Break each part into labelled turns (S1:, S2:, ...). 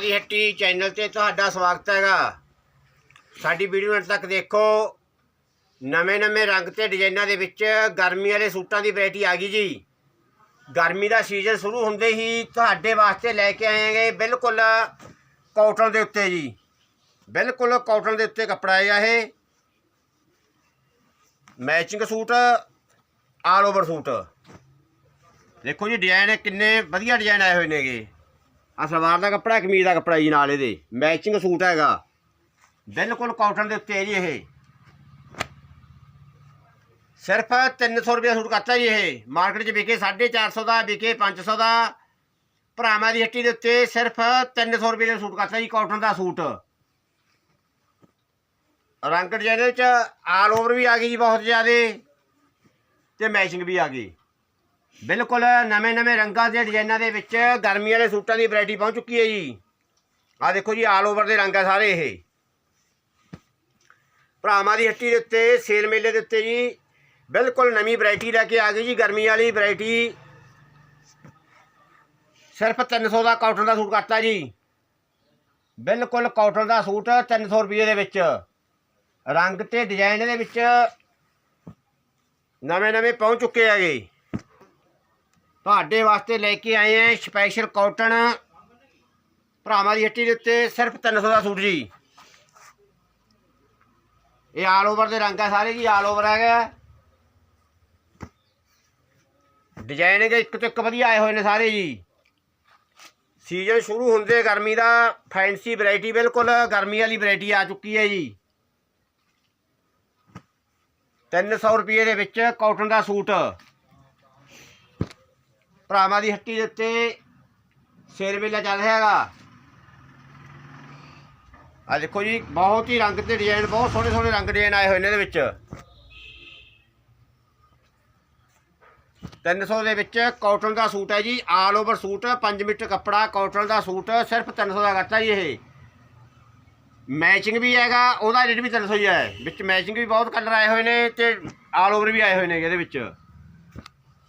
S1: ਭਰਾਵਾਂ ਦੀ ਹੱਟੀ ਚੈਨਲ ਤੇ ਤੁਹਾਡਾ ਸਵਾਗਤ ਹੈਗਾ। ਸਾਡੀ ਵੀਡੀਓ ਅੰਤ ਤੱਕ ਦੇਖੋ ਨਵੇਂ-ਨਵੇਂ ਰੰਗ ਤੇ ਡਿਜ਼ਾਈਨਾਂ ਦੇ ਵਿੱਚ ਗਰਮੀ ਵਾਲੇ ਸੂਟਾਂ ਦੀ ਵੈਰਾਈਟੀ ਆ ਗਈ ਜੀ। ਗਰਮੀ ਦਾ ਸੀਜ਼ਨ ਸ਼ੁਰੂ ਹੁੰਦੇ ਹੀ ਤੁਹਾਡੇ ਵਾਸਤੇ ਲੈ ਕੇ ਆਏਗੇ ਬਿਲਕੁਲ ਕਾਟਨ ਦੇ ਉੱਤੇ ਜੀ। ਬਿਲਕੁਲ ਕਾਟਨ ਦੇ ਉੱਤੇ ਕੱਪੜਾ ਹੈਗਾ ਇਹ। Matching suit all over suit. ਦੇਖੋ ਜੀ ਡਿਜ਼ਾਈਨ ਕਿੰਨੇ ਵਧੀਆ ਡਿਜ਼ਾਈਨ ਆਏ ਹੋਏ ਨੇਗੇ। ਆ ਸਲਵਾਰ ਦਾ ਕੱਪੜਾ, ਕਮੀਜ਼ ਦਾ ਕੱਪੜਾ ਜੀ ਨਾਲ ਇਹਦੇ। ਮੈਚਿੰਗ ਸੂਟ ਹੈਗਾ। ਬਿਲਕੁਲ ਕਾਟਨ ਦੇ ਉੱਤੇ ਹੈ ਜੀ ਇਹ। ਸਿਰਫ 300 ਰੁਪਏ ਸੂਟ ਕਰਤਾ ਜੀ ਇਹ। ਮਾਰਕੀਟ 'ਚ ਵਿਕੇ 450 ਦਾ, ਵਿਕੇ 500 ਦਾ। ਭਰਾਵਾਂ ਦੀ ਹੱਟੀ ਦੇ ਉੱਤੇ ਸਿਰਫ 300 ਰੁਪਏ ਦਾ ਸੂਟ ਕਰਤਾ ਜੀ ਕਾਟਨ ਦਾ ਸੂਟ। ਰੰਗ ਡਿਜ਼ਾਈਨ ਵਿੱਚ ਆਲ ਓਵਰ ਵੀ ਆ ਗਈ ਜੀ ਬਹੁਤ ਜ਼ਿਆਦੇ। ਤੇ ਮੈਚਿੰਗ ਵੀ ਆ ਗਈ। ਬਿਲਕੁਲ ਨਵੇਂ-ਨਵੇਂ ਰੰਗਾਂ ਦੇ ਡਿਜ਼ਾਈਨਾਂ ਦੇ ਵਿੱਚ ਗਰਮੀ ਵਾਲੇ ਸੂਟਾਂ ਦੀ ਵੈਰਾਈਟੀ ਪਹੁੰਚ ਚੁੱਕੀ ਹੈ ਜੀ। ਆ ਦੇਖੋ ਜੀ ਆਲ ਓਵਰ ਦੇ ਰੰਗ ਆ ਸਾਰੇ ਇਹ। ਭਰਾਵਾਂ ਦੀ ਹੱਟੀ ਦੇ ਉੱਤੇ, ਸੇਲ ਮੇਲੇ ਦੇ ਉੱਤੇ ਜੀ, ਬਿਲਕੁਲ ਨਵੀਂ ਵੈਰਾਈਟੀ ਲੈ ਕੇ ਆ ਗਈ ਜੀ, ਗਰਮੀ ਵਾਲੀ ਵੈਰਾਈਟੀ। ਸਿਰਫ 300 ਦਾ ਕਾਟਨ ਦਾ ਸੂਟ ਕਰਤਾ ਜੀ। ਬਿਲਕੁਲ ਕਾਟਨ ਦਾ ਸੂਟ 300 ਰੁਪਏ ਦੇ ਵਿੱਚ। ਰੰਗ ਤੇ ਡਿਜ਼ਾਈਨ ਦੇ ਵਿੱਚ ਨਵੇਂ-ਨਵੇਂ ਪਹੁੰਚ ਚੁੱਕੇ ਹੈਗੇ। ਤੁਹਾਡੇ ਵਾਸਤੇ ਲੈ ਕੇ ਆਏ ਆ ਸਪੈਸ਼ਲ ਕਾਟਨ ਭਰਾਵਾਂ ਦੀ ਹੱਟੀ ਦੇ ਉੱਤੇ ਸਿਰਫ 300 ਦਾ ਸੂਟ ਜੀ। ਇਹ ਆਲ ਓਵਰ ਦੇ ਰੰਗ ਆ ਸਾਰੇ ਜੀ ਆਲ ਓਵਰ ਹੈਗਾ। ਡਿਜ਼ਾਈਨ ਦੇ ਇੱਕ ਤੋਂ ਇੱਕ ਵਧੀਆ ਆਏ ਹੋਏ ਨੇ ਸਾਰੇ ਜੀ। ਸੀਜ਼ਨ ਸ਼ੁਰੂ ਹੁੰਦੇ ਗਰਮੀ ਦਾ ਫੈਂਸੀ ਵੈਰਾਈਟੀ ਬਿਲਕੁਲ, ਗਰਮੀ ਵਾਲੀ ਵੈਰਾਈਟੀ ਆ ਚੁੱਕੀ ਹੈ ਜੀ। 300 ਰੁਪਏ ਦੇ ਵਿੱਚ ਕਾਟਨ ਦਾ ਸੂਟ। ਭਰਾਵਾਂ ਦੀ ਹੱਟੀ ਦੇ ਉੱਤੇ ਸੇਲ ਮੇਲਾ ਚੱਲ ਰਿਹਾ ਹੈਗਾ। ਆ ਦੇਖੋ ਜੀ, ਬਹੁਤ ਹੀ ਰੰਗ ਤੇ ਡਿਜ਼ਾਈਨ ਬਹੁਤ ਸੋਹਣੇ ਸੋਹਣੇ ਰੰਗ ਡਿਜ਼ਾਈਨ ਆਏ ਹੋਏ ਨੇ ਇਹਦੇ ਵਿੱਚ। 300 ਦੇ ਵਿੱਚ ਕਾਟਨ ਦਾ ਸੂਟ ਹੈ ਜੀ ਆਲ ਓਵਰ ਸੂਟ 5 ਮੀਟਰ ਕੱਪੜਾ ਕਾਟਨ ਦਾ ਸੂਟ, ਸਿਰਫ 300 ਦਾ ਕਰਤਾ ਜੀ ਇਹ। ਮੈਚਿੰਗ ਵੀ ਹੈਗਾ, ਉਹਦਾ ਰੇਟ ਵੀ 300 ਹੀ ਹੈ। ਵਿੱਚ ਮੈਚਿੰਗ ਵੀ ਬਹੁਤ ਕਲਰ ਆਏ ਹੋਏ ਨੇ ਤੇ ਆਲ ਓਵਰ ਵੀ ਆਏ ਹੋਏ ਨੇ ਇਹਦੇ ਵਿੱਚ।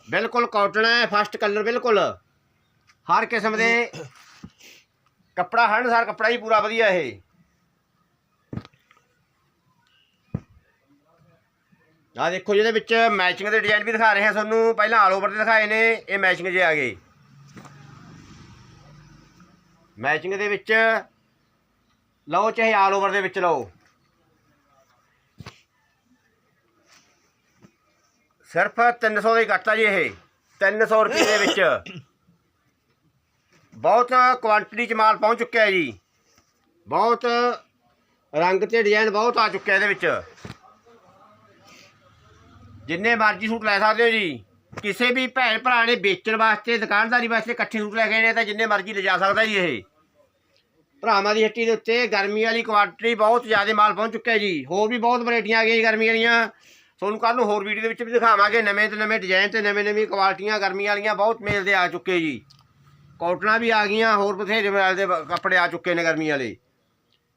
S1: ਬਿਲਕੁਲ ਕਾਟਨ ਹੈ ਫਸਟ ਕਲਰ ਬਿਲਕੁਲ। ਹਰ ਕਿਸਮ ਦੇ ਕੱਪੜਾ, ਹਰ ਅਨੁਸਾਰ ਕੱਪੜਾ ਹੀ ਪੂਰਾ ਵਧੀਆ ਇਹ। ਆ ਦੇਖੋ ਜਿਹਦੇ ਵਿੱਚ ਮੈਚਿੰਗ ਦੇ ਡਿਜ਼ਾਈਨ ਵੀ ਦਿਖਾ ਰਹੇ ਹਾਂ ਤੁਹਾਨੂੰ। ਪਹਿਲਾਂ ਆਲ ਓਵਰ ਦੇ ਦਿਖਾਏ ਨੇ, ਇਹ ਮੈਚਿੰਗ ਜੇ ਆ ਗਏ। ਮੈਚਿੰਗ ਦੇ ਵਿੱਚ ਲਓ, ਚਾਹੇ ਆਲ ਓਵਰ ਦੇ ਵਿੱਚ ਲਓ। ਸਿਰਫ 300 ਦਾ ਹੀ ਕੱਟਾ ਜੀ ਇਹ 300 ਰੁਪਏ ਦੇ ਵਿੱਚ। ਬਹੁਤ ਕੁਆਂਟੀਟੀ ਚ ਮਾਲ ਪਹੁੰਚ ਚੁੱਕਿਆ ਹੈ ਜੀ। ਬਹੁਤ ਰੰਗ ਤੇ ਡਿਜ਼ਾਈਨ ਬਹੁਤ ਆ ਚੁੱਕਿਆ ਇਹਦੇ ਵਿੱਚ। ਜਿੰਨੇ ਮਰਜ਼ੀ ਸੂਟ ਲੈ ਸਕਦੇ ਹੋ ਜੀ। ਕਿਸੇ ਵੀ ਭੈਣ ਭਰਾ ਨੇ ਵੇਚਣ ਵਾਸਤੇ, ਦੁਕਾਨਦਾਰੀ ਵਾਸਤੇ ਇਕੱਠੇ ਸੂਟ ਲੈ ਕੇ ਆਏ ਨੇ, ਤਾਂ ਜਿੰਨੇ ਮਰਜ਼ੀ ਲਿਜਾ ਸਕਦਾ ਜੀ ਇਹ। ਭਰਾਵਾਂ ਦੀ ਹੱਟੀ ਦੇ ਉੱਤੇ ਗਰਮੀ ਵਾਲੀ ਕੁਆਂਟੀਟੀ ਬਹੁਤ ਜ਼ਿਆਦਾ ਮਾਲ ਪਹੁੰਚ ਚੁੱਕਿਆ ਜੀ। ਹੋਰ ਵੀ ਬਹੁਤ ਵੈਰਾਈਟੀਆਂ ਆ ਗਈਆਂ ਜੀ ਗਰਮੀ ਵਾਲੀਆਂ। ਤੁਹਾਨੂੰ ਕੱਲ ਨੂੰ ਹੋਰ ਵੀਡੀਓ ਦੇ ਵਿੱਚ ਵੀ ਦਿਖਾਵਾਂਗੇ। ਨਵੇਂ ਤੇ ਨਵੇਂ ਡਿਜ਼ਾਈਨ ਤੇ ਨਵੇਂ ਨਵੀਂ ਕੁਆਲਿਟੀਆਂ ਗਰਮੀ ਵਾਲੀਆਂ ਬਹੁਤ ਮੇਲ ਦੇ ਆ ਚੁੱਕੇ ਜੀ। ਕਾਟਨਾਂ ਵੀ ਆ ਗਈਆਂ, ਹੋਰ ਬਥੇਰੇ ਵੈਲ ਦੇ ਕੱਪੜੇ ਆ ਚੁੱਕੇ ਨੇ ਗਰਮੀ ਵਾਲੇ।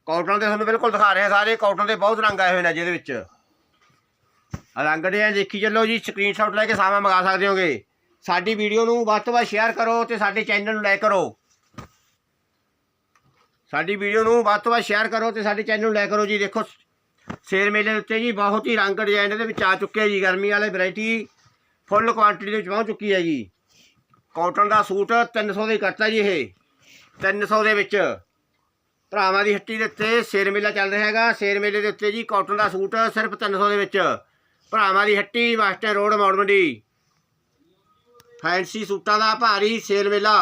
S1: ਕਾਟਨ ਦੇ ਤੁਹਾਨੂੰ ਬਿਲਕੁਲ ਦਿਖਾ ਰਹੇ ਹਾਂ ਸਾਰੇ, ਕਾਟਨ ਦੇ ਬਹੁਤ ਰੰਗ ਆਏ ਹੋਏ ਨੇ ਜਿਹਦੇ ਵਿੱਚ। ਰੰਗ ਡਿਜ਼ਾਈਨ ਦੇਖੀ ਚੱਲੋ ਜੀ ਸਕਰੀਨਸ਼ਾਟ ਲੈ ਕੇ ਸਾਮਾਨ ਮੰਗਾ ਸਕਦੇ ਹੋਗੇ। ਸਾਡੀ ਵੀਡੀਓ ਨੂੰ ਵੱਧ ਤੋਂ ਵੱਧ ਸ਼ੇਅਰ ਕਰੋ ਤੇ ਸਾਡੇ ਚੈਨਲ ਨੂੰ ਲਾਈਕ ਕਰੋ। ਸਾਡੀ ਵੀਡੀਓ ਨੂੰ ਵੱਧ ਤੋਂ ਵੱਧ ਸ਼ੇਅਰ ਕਰੋ ਤੇ ਸਾਡੇ ਚੈਨਲ ਨੂੰ ਲਾਈਕ ਕਰੋ ਜੀ। ਦੇਖੋ ਸੇਲ ਮੇਲੇ ਦੇ ਉੱਤੇ ਜੀ ਬਹੁਤ ਹੀ ਰੰਗ ਡਿਜ਼ਾਈਨ ਦੇ ਵਿੱਚ ਆ ਚੁੱਕੇ ਜੀ, ਗਰਮੀ ਵਾਲੇ ਵੈਰਾਈਟੀ ਫੁੱਲ ਕੁਆਂਟੀਟੀ ਦੇ ਵਿੱਚ ਪਹੁੰਚ ਚੁੱਕੀ ਹੈ ਜੀ। ਕਾਟਨ ਦਾ ਸੂਟ 300 ਦਾ ਹੀ ਕੱਟਦਾ ਜੀ ਇਹ 300 ਦੇ ਵਿੱਚ। ਭਰਾਵਾਂ ਦੀ ਹੱਟੀ ਦੇ ਉੱਤੇ ਸੇਲ ਮੇਲਾ ਚੱਲ ਰਿਹਾ ਹੈਗਾ ਸ਼ੇਰ ਮੇਲੇ ਦੇ ਉੱਤੇ ਜੀ ਕਾਟਨ ਦਾ ਸੂਟ ਸਿਰਫ 300 ਦੇ ਵਿੱਚ। ਭਰਾਵਾਂ ਦੀ ਹੱਟੀ ਵਾਸਤੇ ਰੋਡ ਮੌੜ ਮੰਡੀ ਫੈਂਸੀ ਸੂਟਾਂ ਦਾ ਭਾਰੀ ਸੇਲ ਮੇਲਾ।